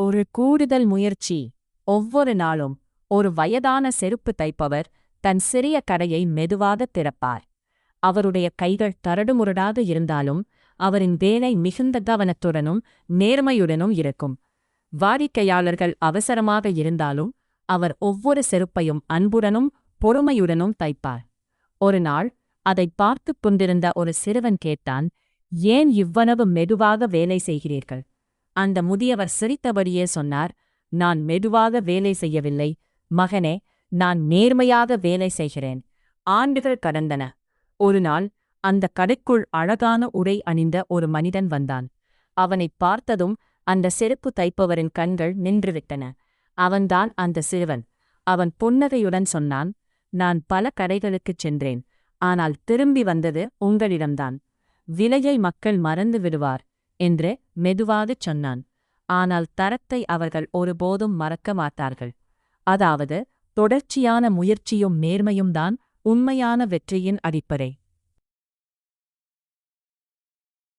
ஒரு கூடுதல் முயற்சி. ஒவ்வொரு நாளும் ஒரு வயதான செருப்பு தைப்பவர் தன் சிறிய கடையை மெதுவாக திறப்பார். அவருடைய கைகள் தரடுமுரடாக இருந்தாலும் அவரின் வேலை மிகுந்த கவனத்துடனும் நேர்மையுடனும் இருக்கும். வாடிக்கையாளர்கள் அவசரமாக இருந்தாலும் அவர் ஒவ்வொரு செருப்பையும் அன்புடனும் பொறுமையுடனும் தைப்பார். ஒரு நாள் அதைப் பார்த்துக் கொண்டிருந்த ஒரு சிறுவன் கேட்டான் ஏன் இவ்வளவு மெதுவாக வேலை செய்கிறீர்கள்? அந்த முதியவர் சிரித்தபடியே சொன்னார் நான் மெதுவாக வேலை செய்யவில்லை. மகனே நான் நேர்மையாக வேலை செய்கிறேன். ஆண்டுகள் கடந்தன. ஒரு நாள் அந்த கடைக்குள் அழகான உடை அணிந்த ஒரு மனிதன் வந்தான். அவனைப் பார்த்ததும் அந்த செருப்பு தைப்பவரின் கண்கள் நின்றுவிட்டன. அவன்தான் அந்த சிறுவன். அவன் புன்னகையுடன் சொன்னான் நான் பல கடைகளுக்குச் சென்றேன். ஆனால் திரும்பி வந்தது உங்களிடம்தான். விலையை மக்கள் மறந்து விடுவார். என்று மெதுவாகச் சொன்னான். ஆனால் தரத்தை அவர்கள் ஒருபோதும் மறக்க மாட்டார்கள். அதாவது தொடர்ச்சியான முயற்சியும் நேர்மையும்தான் உண்மையான வெற்றியின் அடிப்படை.